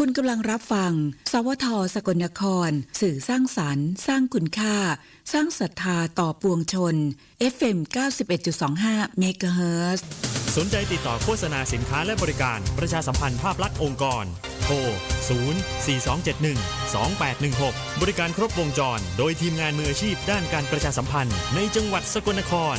คุณกำลังรับฟัง สวทสกลนคร สื่อสร้างสรรค์ สร้างคุณค่า สร้างศรัทธาต่อปวงชน FM 91.25เมกะเฮิรตซ์สนใจติดต่อโฆษณาสินค้าและบริการ ประชาสัมพันธ์ภาพลักษณ์องค์กร โทร 0 4 2 7 1 2 8 1 6 บริการครบวงจร โดยทีมงานมืออาชีพด้านการประชาสัมพันธ์ในจังหวัดสกลนคร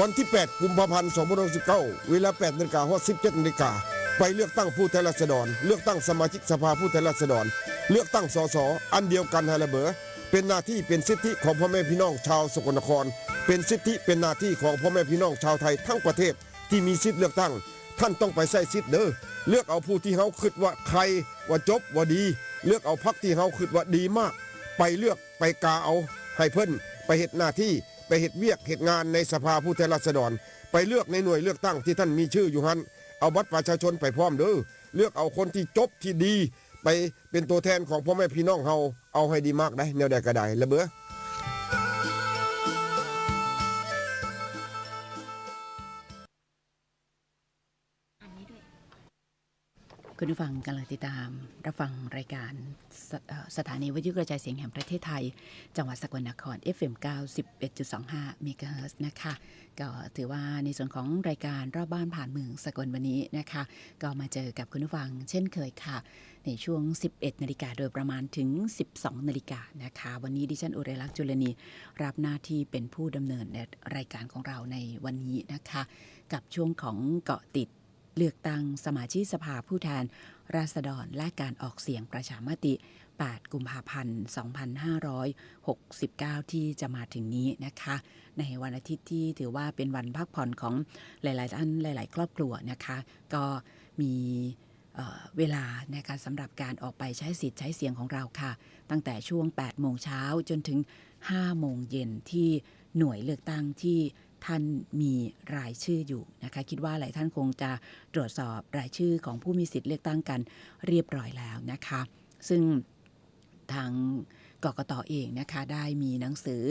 วันที่ 8 กุมภาพันธ์2569เวลา8นาฬิกาฮอด17นาฬิกาไปเลือกตั้งผู้แทนราษฎร เลือกตั้งสมาชิกสภาผู้แทนราษฎร เลือกตั้งสสอันเดียวกันฮาละเบอเป็นหน้าที่เป็นสิทธิของพ่อแม่พี่น้องชาวสกลนคร เป็นสิทธิเป็นหน้าที่ของพ่อแม่พี่น้องชาวไทยทั้งประเทศที่มีสิทธิเลือกตั้ง ท่านต้องไปใส่สิทธิ์เด้อเลือกเอาผู้ที่เฮาคิดว่าใครว่าจบว่าดี เลือกเอาพรรคที่เฮาคิดว่าดีมาก ไปเลือกไปกาเอาให้เพิ่นไปเฮ็ดหน้าที่ ไปเหตุเวียกเหตุงานในสภาผู้แทนราษฎร ไปเลือกในหน่วยเลือกตั้งที่ท่านมีชื่ออยู่หันเอาบัตรประชาชนไปพร้อมเด้อเลือกเอาคนที่จบที่ดี ไปเป็นตัวแทนของพ่อแม่พี่น้องเฮาเอาให้ดีมากได้แนวใดก็ได้ละเบ้อ คุณผู้ฟังกำลังติดตาม รับฟังรายการสสถานีวิทยุกระจายเสียงแห่งประเทศไทย จังหวัดสกลนคร FM 91.25เมกะเฮิรตซ์นะคะ ก็ถือว่าในส่วนของรายการรอบบ้านผ่านเมืองสกลวันนี้นะคะ ก็มาเจอกับคุณผู้ฟังเช่นเคยค่ะ ในช่วง 11 นาฬิกาโดยประมาณถึง 12 นาฬิกานะคะ วันนี้ดิฉันอุไรลักษณ์จุลนีรับหน้าที่เป็นผู้ดำเนินรายการของเราในวันนี้นะคะ กับช่วงของเกาะติด เลือกตั้งสมาชิกสภาผู้แทน ราษฎรและการออกเสียงประชามติ 8 กุมภาพันธ์ 2569 ที่จะมาถึงนี้นะคะ ในวันอาทิตย์ที่ถือว่าเป็นวันพักผ่อนของหลาย ๆ ท่านหลาย ๆ ครอบครัวนะคะ ก็มีเเวลานะคะสำหรับการออกไปใช้สิทธิ์ใช้เสียงของเราค่ะ ตั้งแต่ช่วง 8 โมงเช้าจนถึง 5 โมงเย็นที่หน่วยเลือกตั้งที่ ท่านมีรายชื่ออยู่นะคะ คิดว่าหลายท่านคงจะตรวจสอบรายชื่อของผู้มีสิทธิ์เลือกตั้งกันเรียบร้อยแล้วนะคะ ซึ่งทางกกตเองนะคะได้มีหนังสือ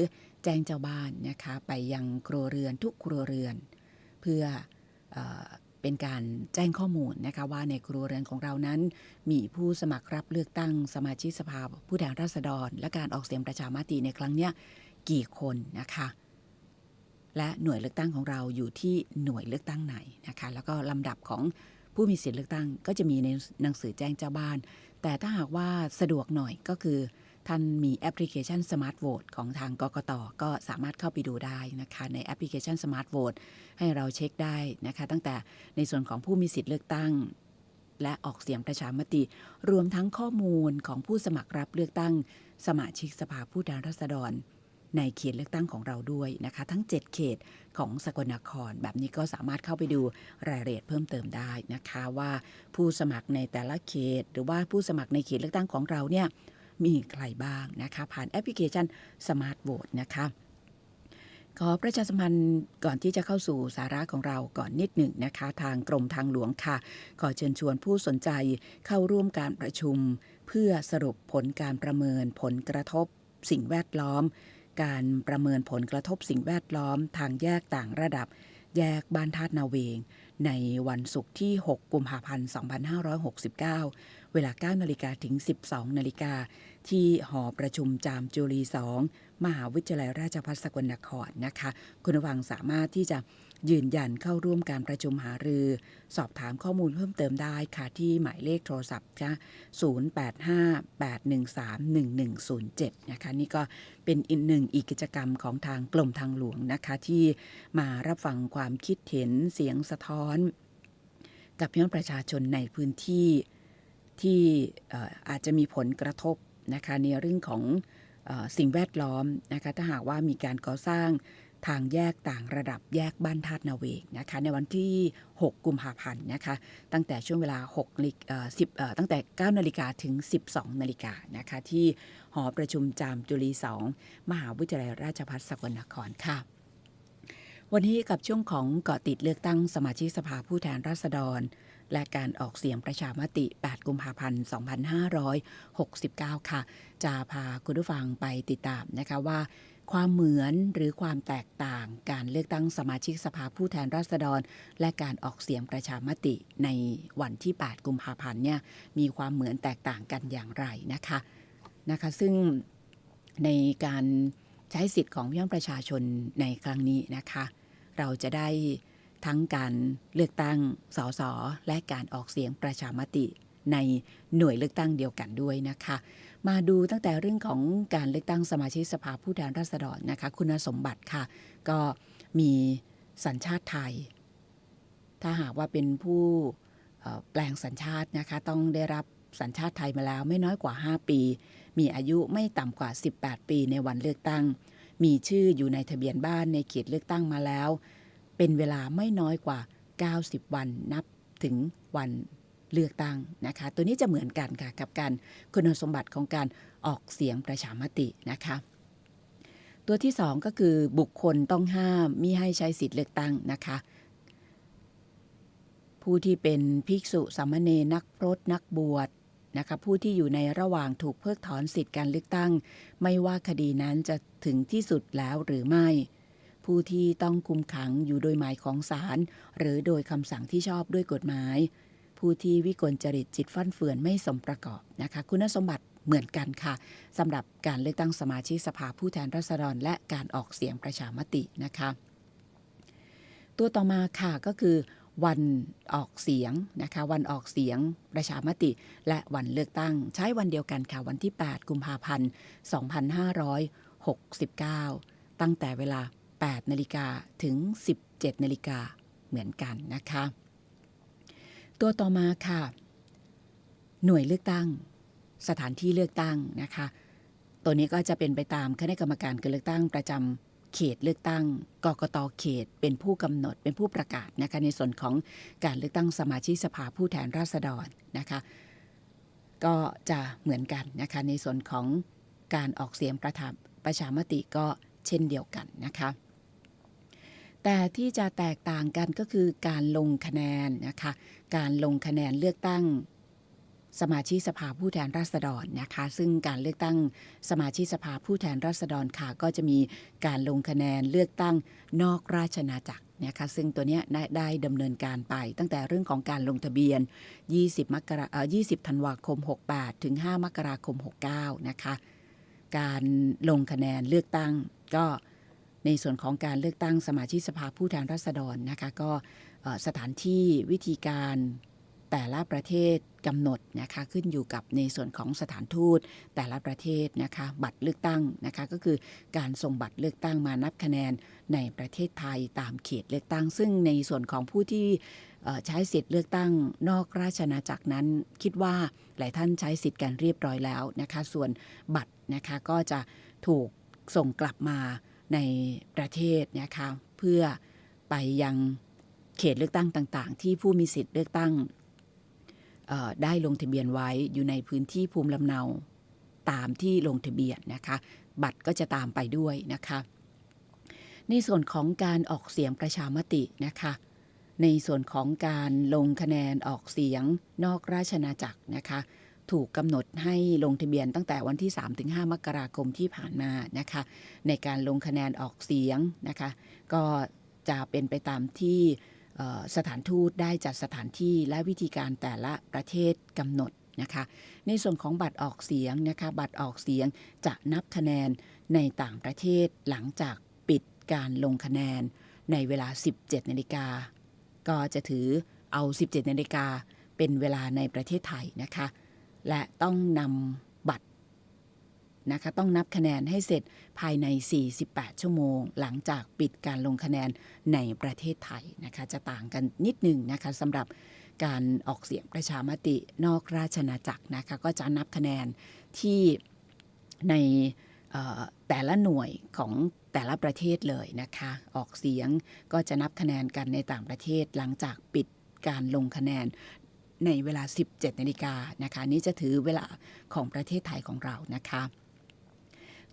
แจ้งเจ้าบ้านนะคะ ไปยังครัวเรือนทุกครัวเรือน เพื่อเออเป็นการแจ้งข้อมูลนะคะว่าในครัวเรือนของเรานั้น มีผู้สมัครรับเลือกตั้งสมาชิกสภาผู้แทนราษฎร และการออกเสียงประชามติในครั้งเนี้ยกี่คนนะคะ และหน่วยเลือกตั้งของเราอยู่ที่หน่วยเลือกตั้งไหนนะคะ แล้วก็ลำดับของผู้มีสิทธิเลือกตั้งก็จะมีในหนังสือแจ้งเจ้าบ้าน แต่ถ้าหากว่าสะดวกหน่อยก็คือ ท่านมีแอปพลิเคชัน Smart Vote ของทางกกตก็สามารถเข้าไปดูได้นะคะ ในแอปพลิเคชัน Smart Vote ให้เราเช็คได้นะคะ ตั้งแต่ในส่วนของผู้มีสิทธิเลือกตั้ง และออกเสียงประชามติ รวมทั้งข้อมูลของผู้สมัครรับเลือกตั้ง สมาชิกสภาผู้แทนราษฎร ในเขตเลือกตั้งของเราด้วยนะคะ ทั้ง 7 เขตของสกลนคร แบบนี้ก็สามารถเข้าไปดูรายละเอียดเพิ่มเติมได้นะคะว่าผู้สมัครในแต่ละเขต หรือว่าผู้สมัครในเขตเลือกตั้งของเราเนี่ยมีใครบ้างนะคะ ผ่านแอปพลิเคชัน Smart Vote นะคะขอประชาสัมพันธ์ก่อนที่จะเข้าสู่สาระของเราก่อนนิดหนึ่งนะคะ ทางกรมทางหลวงค่ะ ขอเชิญชวนผู้สนใจเข้าร่วมการประชุม เพื่อสรุปผลการประเมินผลกระทบสิ่งแวดล้อม การประเมินผลกระทบสิ่งแวดล้อมทางแยกต่างระดับ แยกบ้านธาตุนาเวง ในวันศุกร์ที่ 6 กุมภาพันธ์ 2569 เวลา 9 นาฬิกาถึง 12 นาฬิกา ที่หอประชุมจามจุรี 2 มหาวิทยาลัยราชภัฏสกลนครนะคะ คุณวังสามารถที่จะ ยืนยันเข้าร่วมการประชุมหารือ สอบถามข้อมูลเพิ่มเติมได้ค่ะที่หมายเลขโทรศัพท์ค่ะ0858131107 นะคะ นี่ก็เป็นอีกหนึ่งอีกกิจกรรมของทางกรมทางหลวงนะคะ ที่มารับฟังความคิดเห็นเสียงสะท้อน กับพี่น้องประชาชนในพื้นที่ที่ออาจจะมีผลกระทบนะคะในเรื่องของสิ่งแวดล้อมนะคะถ้าหากว่ามีการก่อสร้าง ทางแยกต่างระดับแยกบ้านธาตุนาเวกนะคะในวันที่ 6 กุมภาพันธ์นะคะตั้งแต่ช่วงเวลา6นาฬิกา10เอ่อตั้งแต่ 9 นาฬิกาถึง 12 นาฬิกานะคะที่หอประชุมจามจุรี2 มหาวิทยาลัยราชภัฏสกลนครค่ะวันนี้กับช่วงของเกาะติดเลือกตั้งสมาชิกสภาผู้แทนราษฎร และการออกเสียงประชามติ 8 กุมภาพันธ์ 2569 ค่ะ จะพาคุณผู้ฟังไปติดตามนะคะว่า ความเหมือนหรือความแตกต่าง การเลือกตั้งสมาชิกสภาผู้แทนราษฎร และการออกเสียงประชามติในวันที่ 8 กุมภาพันธ์เนี่ยมีความเหมือนแตกต่างกันอย่างไรนะคะนะคะซึ่งในการใช้สิทธิ์ของพี่น้องประชาชนในครั้งนี้นะคะ เราจะได้ทั้งการเลือกตั้งสสและการออกเสียงประชามติในหน่วยเลือกตั้งเดียวกันด้วยนะคะ มาดูตั้งแต่เรื่องของการเลือกตั้งสมาชิกสภาผู้แทนราษฎรนะคะ คุณสมบัติค่ะ ก็มีสัญชาติไทย ถ้าหากว่าเป็นผู้แปลงสัญชาตินะคะ ต้องได้รับสัญชาติไทยมาแล้วไม่น้อยกว่า 5 ปี มีอายุไม่ต่ำกว่า 18 ปีในวันเลือกตั้ง มีชื่ออยู่ในทะเบียนบ้านในเขตเลือกตั้งมาแล้ว เป็นเวลาไม่น้อยกว่า 90 วันนับถึงวัน เลือกตั้งนะคะ ตัวนี้จะเหมือนกันค่ะกับการคุณสมบัติของการออกเสียงประชามตินะคะตัวที่สองก็คือบุคคลต้องห้ามมิให้ใช้สิทธิ์เลือกตั้งนะคะ ผู้ที่เป็นภิกษุสามเณรนักพรตนักบวชนะคะผู้ที่อยู่ในระหว่างถูกเพิกถอนสิทธิการเลือกตั้ง ไม่ว่าคดีนั้นจะถึงที่สุดแล้วหรือไม่ ผู้ที่ต้องคุมขังอยู่โดยหมายของศาลหรือโดยคำสั่งที่ชอบด้วยกฎหมาย ผู้ที่วิกลจริตจิตฟั่นเฟือนไม่สมประกอบนะคะ คุณสมบัติเหมือนกันค่ะสำหรับการเลือกตั้งสมาชิกสภาผู้แทนราษฎร และการออกเสียงประชามตินะคะ ตัวต่อมาค่ะก็คือวันออกเสียงนะคะวันออกเสียงประชามติ และวันเลือกตั้งใช้วันเดียวกันค่ะวันที่ 8 กุมภาพันธ์ 2569 ตั้งแต่เวลา 8 นาฬิกาถึง 17 นาฬิกาเหมือนกันนะคะ ตัวต่อมาค่ะ หน่วยเลือกตั้ง สถานที่เลือกตั้งนะคะ ตัวนี้ก็จะเป็นไปตามคณะกรรมการการเลือกตั้งประจำเขตเลือกตั้ง กกตเขต เป็นผู้กำหนด เป็นผู้ประกาศนะคะในส่วนของการเลือกตั้งสมาชิกสภาผู้แทนราษฎรนะคะ ก็จะเหมือนกันนะคะในส่วนของการออกเสียงประทามประชามติก็เช่นเดียวกันนะคะ แต่ที่จะแตกต่างกันก็คือการลงคะแนนนะคะ การลงคะแนนเลือกตั้งสมาชิกสภาผู้แทนราษฎรนะคะ ซึ่งการเลือกตั้งสมาชิกสภาผู้แทนราษฎรค่ะ ก็จะมีการลงคะแนนเลือกตั้งนอกราชอาจักรนะคะซึ่งตัวเนี้ยได้ได้ดำเนินการไป ตั้งแต่เรื่องของการลงทะเบียน 20มกราเอ่อ20ธันวาคม 68 ถึง 5 มกราคม 69 นะคะ การลงคะแนนเลือกตั้งก็ ในส่วนของการเลือกตั้งสมาชิกสภาผู้แทนราษฎรนะคะก็สถานที่วิธีการแต่ละประเทศกำหนดนะคะขึ้นอยู่กับในส่วนของสถานทูตแต่ละประเทศนะคะบัตรเลือกตั้งนะคะก็คือการส่งบัตรเลือกตั้งมานับคะแนนในประเทศไทยตามเขตเลือกตั้ง ซึ่งในส่วนของผู้ที่ใช้สิทธิ์เลือกตั้งนอกราชอาณาจักรนั้น คิดว่าหลายท่านใช้สิทธิ์กันเรียบร้อยแล้วนะคะส่วนบัตรนะคะก็จะถูกส่งกลับมา ในประเทศนะคะเพื่อไปยังเขตเลือกตั้งต่าง ๆ ที่ผู้มีสิทธิ์เลือกตั้งได้ลงทะเบียนไว้อยู่ในพื้นที่ภูมิลำเนาตามที่ลงทะเบียนนะคะ บัตรก็จะตามไปด้วยนะคะ ในส่วนของการออกเสียงประชามตินะคะ ในส่วนของการลงคะแนนออกเสียงนอกราชอาณาจักรนะคะ ถูกกำหนดให้ลงทะเบียนตั้งแต่วันที่ 3-5 มกราคมที่ผ่านมานะคะ ในการลงคะแนนออกเสียงนะคะ ก็จะเป็นไปตามที่สถานทูตได้จัดสถานที่และวิธีการแต่ละประเทศกำหนดนะคะ ในส่วนของบัตรออกเสียงนะคะ บัตรออกเสียงจะนับคะแนนในต่างประเทศหลังจากปิดการลงคะแนนในเวลา 17 นาฬิกา ก็จะถือเอา 17 นาฬิกาเป็นเวลาในประเทศไทยนะคะ และต้องนำบัตรนะคะต้องนับคะแนนให้เสร็จภายใน 48 ชั่วโมง หลังจากปิดการลงคะแนนในประเทศไทยนะคะจะต่างกันนิดหนึ่งนะคะสำหรับการออกเสียงประชามตินอกราชอาจักรนะคะก็จะนับคะแนนที่ในแต่ละหน่วยของแต่ละประเทศเลยนะคะ ออกเสียงก็จะนับคะแนนกันในต่างประเทศหลังจากปิดการลงคะแนน ในเวลา 17นาฬิกานะคะนี่จะถือเวลาของประเทศไทยของเรานะคะ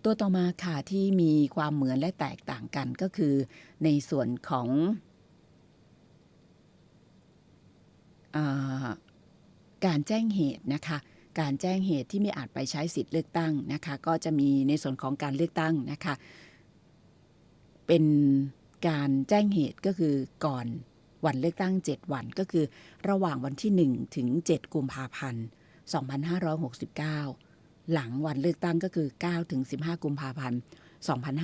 ตัวต่อมาค่ะที่มีความเหมือนและแตกต่างกันก็คือในส่วนของอการแจ้งเหตุนะคะการแจ้งเหตุที่ไม่อาจไปใช้สิทธิ์เลือกตั้งนะคะ ก็จะมีในส่วนของการเลือกตั้งนะคะ เป็นการแจ้งเหตุก็คือก่อน วันเลือกตั้ง 7 วันก็คือระหว่างวันที่ 1 ถึง 7 กุมภาพันธ์ 2569 หลังวันเลือกตั้งก็คือ 9 ถึง 15 กุมภาพันธ์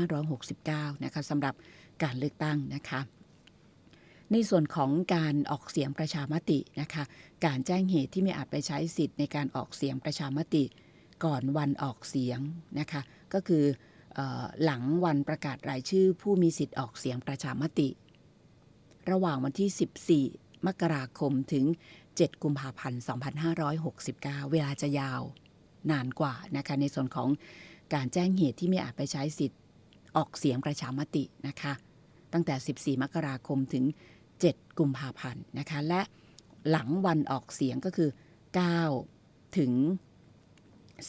2569 นะคะสำหรับการเลือกตั้งนะคะ ในส่วนของการออกเสียงประชามตินะคะ การแจ้งเหตุที่ไม่อาจไปใช้สิทธิ์ในการออกเสียงประชามติ ก่อนวันออกเสียงนะคะ ก็คือออหลังวันประกาศรายชื่อผู้มีสิทธิ์ออกเสียงประชามติ ระหว่างวันที่ 14 มกราคมถึง 7 กุมภาพันธ์ 2569 เวลาจะยาวนานกว่านะคะในส่วนของการแจ้งเหตุที่ไม่อาจไปใช้สิทธิ์ออกเสียงประชามตินะคะ ตั้งแต่ 14 มกราคมถึง 7 กุมภาพันธ์นะคะ และหลังวันออกเสียงก็คือ 9 ถึง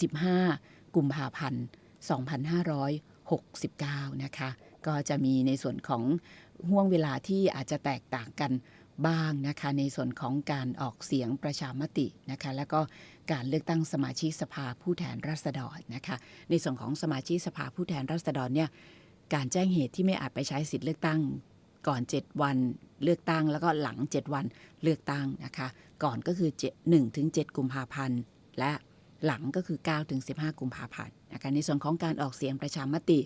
15 กุมภาพันธ์ 2569 นะคะ ก็จะมีในส่วนของ ห่วงเวลาที่อาจจะแตกต่างกันบ้างนะคะในส่วนของการออกเสียงประชามตินะคะแล้วก็การเลือกตั้งสมาชิกสภาผู้แทนราษฎรนะคะในส่วนของสมาชิกสภาผู้แทนราษฎรเนี่ยการแจ้งเหตุที่ไม่อาจไปใช้สิทธิ์เลือกตั้งก่อน 7 วันเลือกตั้งแล้วก็หลัง 7 วันเลือกตั้งนะคะก่อนก็คือ1ถึง7กุมภาพันธ์และหลังก็คือ9ถึง15 กุมภาพันธ์นะคะในส่วนของการออกเสียงประชามติ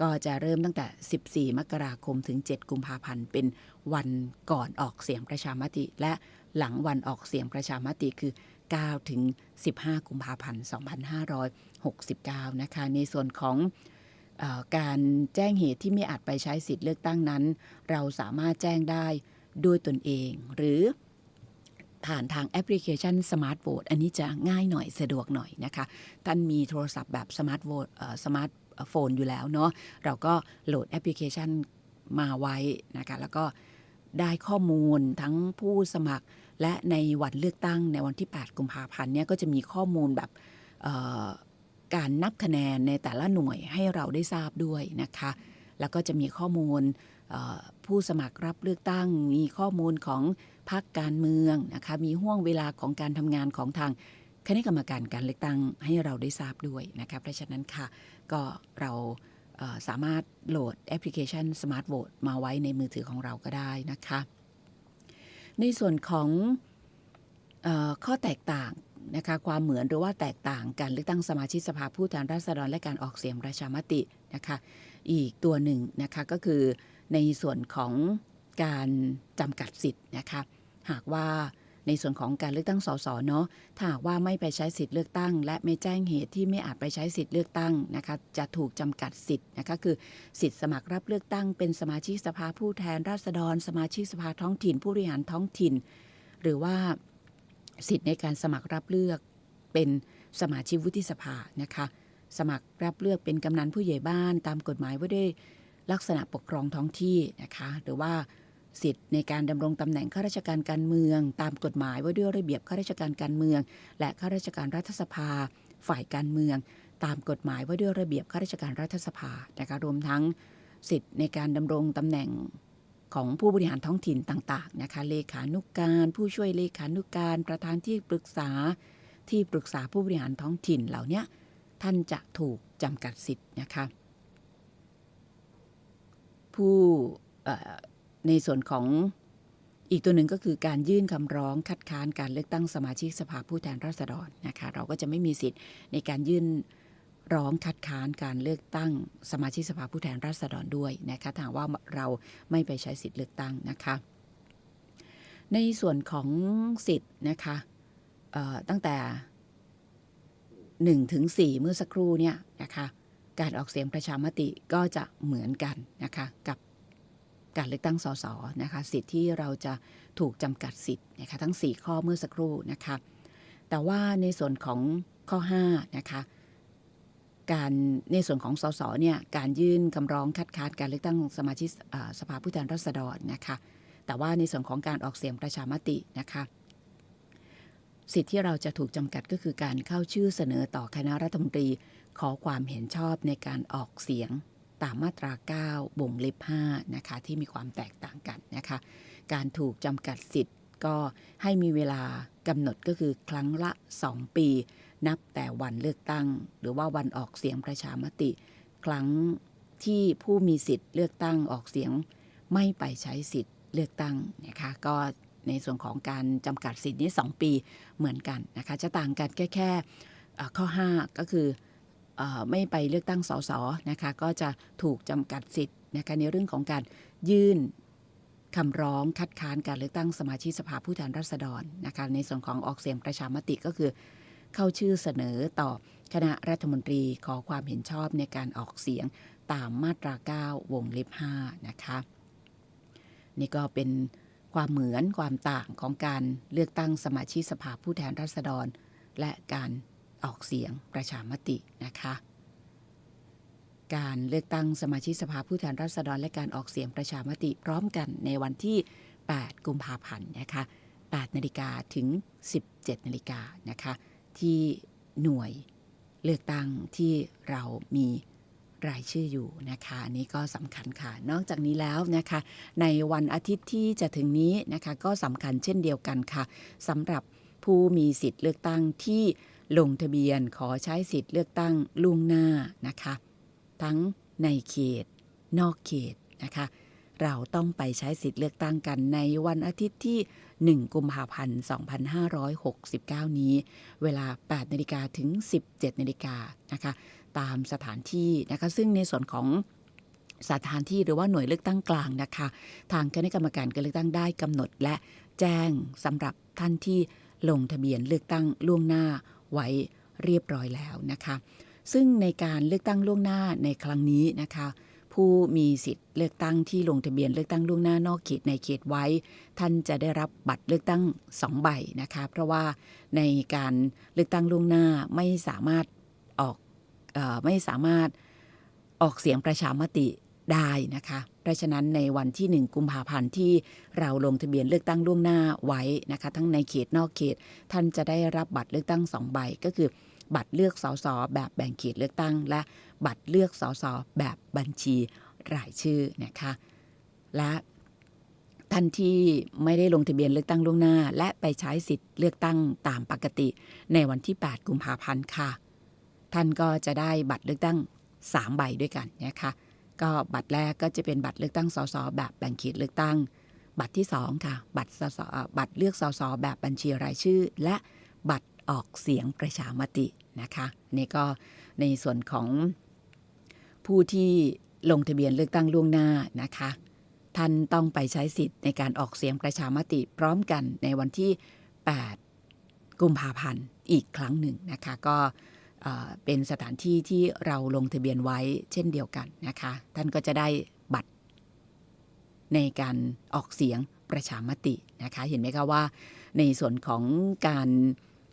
ก็จะเริ่มตั้งแต่ 14 มกราคมถึง 7 กุมภาพันธ์ เป็นวันก่อนออกเสียงประชามติ และหลังวันออกเสียงประชามติคือ 9 ถึง 15 กุมภาพันธ์ 2569 นะคะ ในส่วนของออการแจ้งเหตุที่ไม่อาจไปใช้สิทธิ์เลือกตั้งนั้น เราสามารถแจ้งได้ด้วยตนเอง หรือผ่านทางแอปพลิเคชัน Smart Vote อันนี้จะง่ายหน่อยสะดวกหน่อยนะคะ ท่านมีโทรศัพท์แบบ Smart Vote เอ่อ Smart โฟนอยู่แล้วเนาะเราก็โหลดแอปพลิเคชันมาไว้นะคะแล้วก็ได้ข้อมูลทั้งผู้สมัคร และในวันเลือกตั้งในวันที่ 8 กุมภาพันธ์เนี่ยก็จะมีข้อมูลแบบการนับคะแนนในแต่ละหน่วยให้เราได้ทราบด้วยนะคะ แล้วก็จะมีข้อมูลผู้สมัครรับเลือกตั้ง มีข้อมูลของพรรคการเมืองนะคะ มีห่วงเวลาของการทำงานของทาง คณะกรรมการการเลือกตั้งให้เราได้ทราบด้วยนะคะเพราะฉะนั้นค่ะก็เราสามารถโหลดแอปพลิเคชัน Smart Vote มาไว้ในมือถือของเราก็ได้นะคะ ในส่วนของออข้อแตกต่างนะคะความเหมือนหรือว่าแตกต่างการเลือกตั้งสมาชิกสภาผู้แทนราษฎรและการออกเสียงประชามตินะคะอีกตัวหนึ่งนะคะก็คือในส่วนของการจำกัดสิทธิ์นะคะหากว่า ในส่วนของการเลือกตั้งสสเนาะถ้าหากว่าไม่ไปใช้สิทธิ์เลือกตั้ง และไม่แจ้งเหตุที่ไม่อาจไปใช้สิทธิ์เลือกตั้งนะคะจะถูกจำกัดสิทธิ์นะคะคือสิทธิ์สมัครรับเลือกตั้ง เป็นสมาชิกสภาผู้แทนราษฎร สมาชิกสภาท้องถิ่น ผู้บริหารท้องถิ่น หรือว่าสิทธิ์ในการสมัครรับเลือกเป็นสมาชิกวุฒิสภานะคะ สมัครรับเลือกเป็นกำนันผู้ใหญ่บ้านตามกฎหมายว่าด้วยลักษณะปกครองท้องที่นะคะ หรือว่า สิทธิ์ในการดำรงตำแหน่งข้าราชการการเมือง ตามกฎหมายว่าด้วยระเบียบข้าราชการการเมือง และข้าราชการรัฐสภา ฝ่ายการเมือง ตามกฎหมายว่าด้วยระเบียบข้าราชการรัฐสภานะคะรวมทั้งสิทธิ์ในการดำรงตำแหน่งของผู้บริหารท้องถิ่นต่างๆนะคะเลขานุกการ ผู้ช่วยเลขานุกการ ประธานที่ปรึกษาที่ปรึกษาผู้บริหารท้องถิ่นเหล่านี้ท่านจะถูกจำกัดสิทธิ์นะคะผู้ ในส่วนของอีกตัวหนึ่งก็คือการยื่นคำร้องคัดค้านการเลือกตั้งสมาชิกสภาผู้แทนราษฎรนะคะเราก็จะไม่มีสิทธิ์ในการยื่นร้องคัดค้านการเลือกตั้งสมาชิกสภาผู้แทนราษฎรด้วยนะคะถ้าว่าเราไม่ไปใช้สิทธิ์เลือกตั้งนะคะ ในส่วนของสิทธิ์นะคะตั้งแต่1ถึง4เมื่อสักครู่เนี่ยนะคะการออกเสียงประชามติก็จะเหมือนกันนะคะกับ การเลือกตั้งสสนะคะสิทธิ์ที่เราจะถูกจำกัดสิทธิ์นะคะทั้ง 4 ข้อเมื่อสักครู่นะคะแต่ว่าในส่วนของข้อ5นะคะการในส่วนของสสเนี่ยการยื่นคำร้องคัดค้านการเลือกตั้งสมาชิกสภาผู้แทนราษฎรนะคะแต่ว่าในส่วนของการออกเสียงประชามตินะคะสิทธิ์ที่เราจะถูกจำกัดก็คือการเข้าชื่อเสนอต่อคณะรัฐมนตรี ขอความเห็นชอบในการออกเสียง ตามมาตรา 9 บ่งเล็บ5นะคะที่มีความแตกต่างกันนะคะการถูกจำกัดสิทธิ์ก็ให้มีเวลากำหนดก็คือครั้งละ 2 ปี นับแต่วันเลือกตั้ง หรือว่าวันออกเสียงประชามติ ครั้งที่ผู้มีสิทธิ์เลือกตั้งออกเสียงไม่ไปใช้สิทธิ์เลือกตั้งนะคะก็ในส่วนของการจำกัดสิทธิ์นี้ 2 ปีเหมือนกันนะคะจะต่างกันแค่แค่เอ่อข้อ 5 ก็คือ ไม่ไปเลือกตั้งสสนะคะก็จะถูกจำกัดสิทธิ์นะคะในเรื่องของการยื่นคำร้องคัดค้านการเลือกตั้งสมาชิกสภาผู้แทนราษฎรนะคะในส่วนของออกเสียงประชามติก็คือ เข้าชื่อเสนอต่อคณะรัฐมนตรีขอความเห็นชอบในการออกเสียงตามมาตรา 9 วงเล็บ 5 นะคะ นี่ก็เป็นความเหมือนความต่างของการเลือกตั้งสมาชิกสภาผู้แทนราษฎร และการ ออกเสียงประชามตินะคะ การเลือกตั้งสมาชิกสภาผู้แทนราษฎรและการออกเสียงประชามติพร้อมกันในวันที่ 8 กุมภาพันธ์นะคะ 8 นาฬิกาถึง 17 นาฬิกานะคะ ที่หน่วยเลือกตั้งที่เรามีรายชื่ออยู่นะคะอันนี้ก็สำคัญค่ะ นอกจากนี้แล้วนะคะ ในวันอาทิตย์ที่จะถึงนี้นะคะ ก็สำคัญเช่นเดียวกันค่ะสำหรับผู้มีสิทธิ์เลือกตั้งที่ ลงทะเบียนขอใช้สิทธิ์เลือกตั้งล่วงหน้านะคะ ทั้งในเขต นอกเขตนะคะ เราต้องไปใช้สิทธิ์เลือกตั้งกันในวันอาทิตย์ที่ 1 กุมภาพันธ์ 2569 นี้ เวลา 8นาฬิกาถึง 17นาฬิกานะคะ ตามสถานที่นะคะ ซึ่งในส่วนของสถานที่หรือว่าหน่วยเลือกตั้งกลางนะคะ ทางคณะกรรมการการเลือกตั้งได้กำหนดและแจ้งสำหรับท่านที่ลงทะเบียนเลือกตั้งล่วงหน้า ไว้เรียบร้อยแล้วนะคะ ซึ่งในการเลือกตั้งล่วงหน้าในครั้งนี้นะคะ ผู้มีสิทธิ์เลือกตั้งที่ลงทะเบียนเลือกตั้งล่วงหน้านอกเขตในเขตไว้ ท่านจะได้รับบัตรเลือกตั้ง2ใบนะคะ เพราะว่าในการเลือกตั้งล่วงหน้าไม่สามารถออกออไม่สามารถออกเสียงประชามติ ได้นะคะเพราะฉะนั้นในวันที่ 1 กุมภาพันธ์ที่เราลงทะเบียนเลือกตั้งล่วงหน้าไว้นะคะ ทั้งในเขตนอกเขต ท่านจะได้รับบัตรเลือกตั้ง2ใบก็คือ บัตรเลือกสสแบบแบ่งเขตเลือกตั้ง และบัตรเลือกสสแบบบัญชีรายชื่อนะคะและท่านที่ไม่ได้ลงทะเบียนเลือกตั้งล่วงหน้า และไปใช้สิทธิ์เลือกตั้งตามปกติ ในวันที่ 8 กุมภาพันธ์ค่ะ ท่านก็จะได้บัตรเลือกตั้ง 3 ใบด้วยกันนะคะ ก็บัตรแรกก็จะเป็นบัตรเลือกตั้งสสแบบแบ่งเขตเลือกตั้ง บัตรที่2ค่ะบัตรสสเอ่อบัตรเลือกสสแบบบัญชีรายชื่อ และบัตรออกเสียงประชามตินะคะนี่ก็ในส่วนของผู้ที่ลงทะเบียนเลือกตั้งล่วงหน้านะคะ ท่านต้องไปใช้สิทธิ์ในการออกเสียงประชามติพร้อมกันในวันที่ 8 กุมภาพันธ์อีกครั้งหนึ่งนะคะ ก็ เป็นสถานที่ที่เราลงทะเบียนไว้เช่นเดียวกันนะคะ ท่านก็จะได้บัตร ในการออกเสียงประชามตินะคะ เห็นไหมคะว่า ในส่วนของการ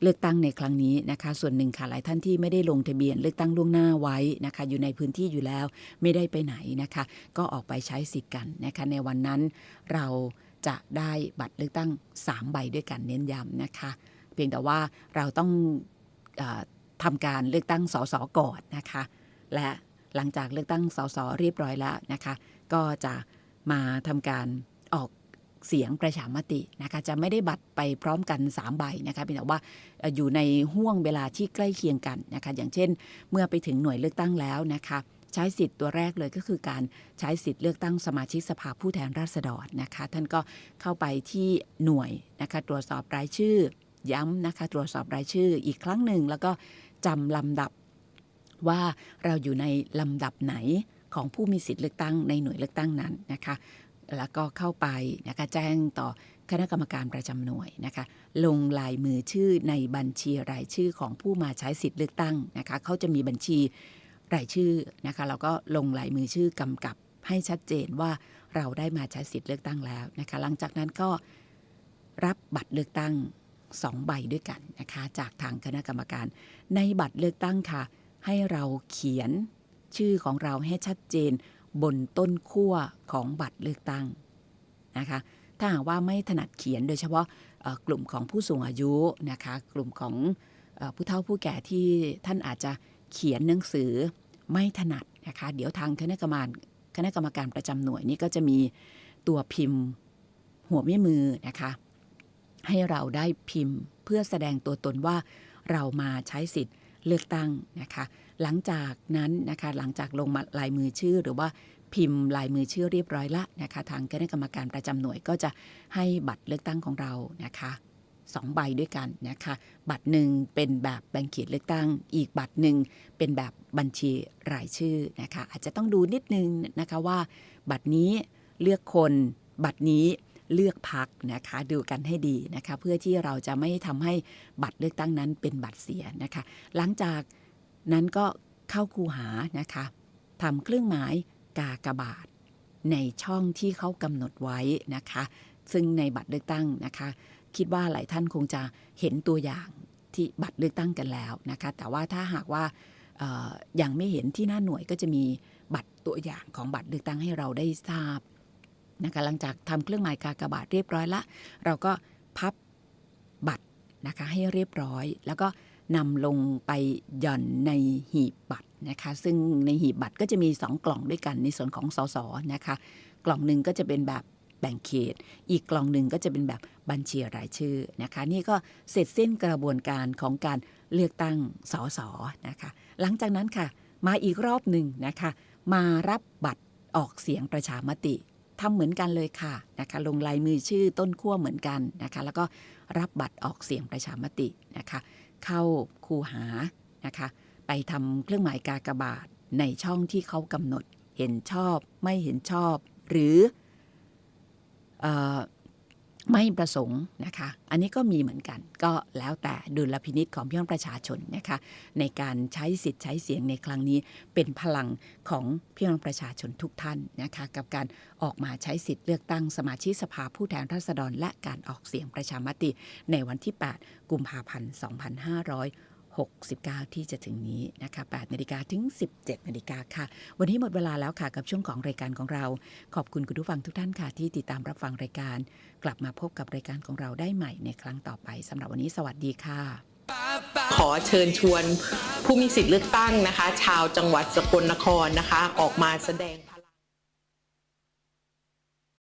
เลือกตั้งในครั้งนี้นะคะ ส่วนหนึ่งค่ะหลายท่านที่ไม่ได้ลงทะเบียนเลือกตั้งล่วงหน้าไว้นะคะ อยู่ในพื้นที่อยู่แล้วไม่ได้ไปไหนนะคะ ก็ออกไปใช้สิทธิ์กันนะคะ ในวันนั้นเราจะได้บัตรเลือกตั้ง 3 ใบด้วยกันเน้นย้ำนะคะ เพียงแต่ว่าเราต้องอ ทำการเลือกตั้งสสก่อนนะคะ และหลังจากเลือกตั้งสสเรียบร้อยแล้วนะคะ ก็จะมาทำการออกเสียงประชามตินะคะจะไม่ได้บัตรไปพร้อมกัน 3 ใบนะคะเพียงแต่ว่าเอ่ออยู่ในห่วงเวลาที่ใกล้เคียงกันนะคะอย่างเช่น เมื่อไปถึงหน่วยเลือกตั้งแล้วนะคะใช้สิทธิ์ตัวแรกเลยก็คือการใช้สิทธิ์เลือกตั้งสมาชิกสภาผู้แทนราษฎรนะคะท่านก็เข้าไปที่หน่วยนะคะตรวจสอบรายชื่อ ย้ำนะคะ ตรวจสอบรายชื่ออีกครั้งหนึ่ง แล้วก็จำลำดับว่าเราอยู่ในลำดับไหนของผู้มีสิทธิ์เลือกตั้งในหน่วยเลือกตั้งนั้นนะคะ แล้วก็เข้าไปนะคะแจ้งต่อคณะกรรมการประจำหน่วยนะคะ ลงลายมือชื่อในบัญชีรายชื่อของผู้มาใช้สิทธิ์เลือกตั้งนะคะเขาจะมีบัญชีรายชื่อนะคะแล้วก็ลงลายมือชื่อกำกับให้ชัดเจนว่าเราได้มาใช้สิทธิ์เลือกตั้งแล้วนะคะ หลังจากนั้นก็รับบัตรเลือกตั้ง สองใบด้วยกันนะคะ จากทางคณะกรรมการ ในบัตรเลือกตั้งค่ะ ให้เราเขียนชื่อของเราให้ชัดเจนบนต้นขั้วของบัตรเลือกตั้งนะคะ ถ้าหากว่าไม่ถนัดเขียนโดยเฉพาะกลุ่มของผู้สูงอายุนะคะ กลุ่มของผู้เฒ่าผู้แก่ที่ท่านอาจจะเขียนหนังสือไม่ถนัดนะคะ เดี๋ยวทางคณะกรรมการคณะกรรมการประจำหน่วยนี่ก็จะมีตัวพิมพ์หัวแม่มือนะคะ ให้เราได้พิมพ์ เพื่อแสดงตัวตนว่าเรามาใช้สิทธิ์เลือกตั้งนะคะ หลังจากนั้นนะคะหลังจากลงมาลายมือชื่อหรือว่าพิมพ์ลายมือชื่อเรียบร้อยละนะคะ ทางคณะกรรมการประจำหน่วยก็จะให้บัตรเลือกตั้งของเรานะคะสองใบด้วยกันนะคะ บัตรหนึ่งเป็นแบบแบ่งเขตเลือกตั้ง อีกบัตรหนึ่งเป็นแบบบัญชีรายชื่อนะคะ อาจจะต้องดูนิดนึงนะคะว่า บัตรนี้เลือกคน บัตรนี้ เลือกพักนะคะดูกันให้ดีนะคะเพื่อที่เราจะไม่ทำให้บัตรเลือกตั้งนั้นเป็นบัตรเสียนะคะ หลังจากนั้นก็เข้าคูหานะคะทำเครื่องหมายกากบาท ในช่องที่เขากำหนดไว้นะคะ ซึ่งในบัตรเลือกตั้งนะคะ คิดว่าหลายท่านคงจะเห็นตัวอย่างที่บัตรเลือกตั้งกันแล้วนะคะ แต่ว่าถ้าหากว่าเอ่อยังไม่เห็นที่หน้าหน่วยก็จะมีบัตรตัวอย่างของบัตรเลือกตั้งให้เราได้ทราบ นะคะหลังจากทำเครื่องหมายกากบาทเรียบร้อยละ เราก็พับบัตรนะคะให้เรียบร้อย แล้วก็นำลงไปหย่อนในหีบบัตรนะคะ ซึ่งในหีบบัตรก็จะมี 2 กล่องด้วยกันในส่วนของสสนะคะ กล่องหนึ่งก็จะเป็นแบบแบ่งเขต อีกกล่องหนึ่งก็จะเป็นแบบบัญชีรายชื่อนะคะ นี่ก็เสร็จสิ้นกระบวนการของการเลือกตั้งสสนะคะ หลังจากนั้นค่ะ มาอีกรอบหนึ่งนะคะ มารับบัตรออกเสียงประชามติ ทำเหมือนกันเลยค่ะนะคะลงลายมือชื่อต้นขั้วเหมือนกันนะคะ แล้วก็รับบัตรออกเสียงประชามตินะคะ เข้าคูหานะคะ ไปทำเครื่องหมายกากบาทในช่องที่เขากำหนดเห็นชอบไม่เห็นชอบ หรือเออ ไม่ประสงค์นะคะ อันนี้ก็มีเหมือนกัน ก็แล้วแต่ดุลพินิษของพี่น้องประชาชนนะคะ ในการใช้สิทธิ์ใช้เสียงในครั้งนี้เป็นพลังของพี่น้องประชาชนทุกท่านนะคะ กับการออกมาใช้สิทธิ์เลือกตั้งสมาชิกสภาผู้แทนราษฎร และการออกเสียงประชามติในวันที่ 8 กุมภาพันธ์ 69 ที่จะถึงนี้นะคะ8นาฬิกาถึง 17นาฬิกาค่ะ วันนี้หมดเวลาแล้วค่ะกับช่วงของรายการของเรา ขอบคุณคุณผู้ฟังทุกท่านค่ะ ที่ติดตามรับฟังรายการ กลับมาพบกับรายการของเราได้ใหม่ในครั้งต่อไปสำหรับวันนี้สวัสดีค่ะ ขอเชิญชวนผู้มีสิทธิ์เลือกตั้งนะคะ ชาวจังหวัดสกลนครนะคะ ออกมาแสดง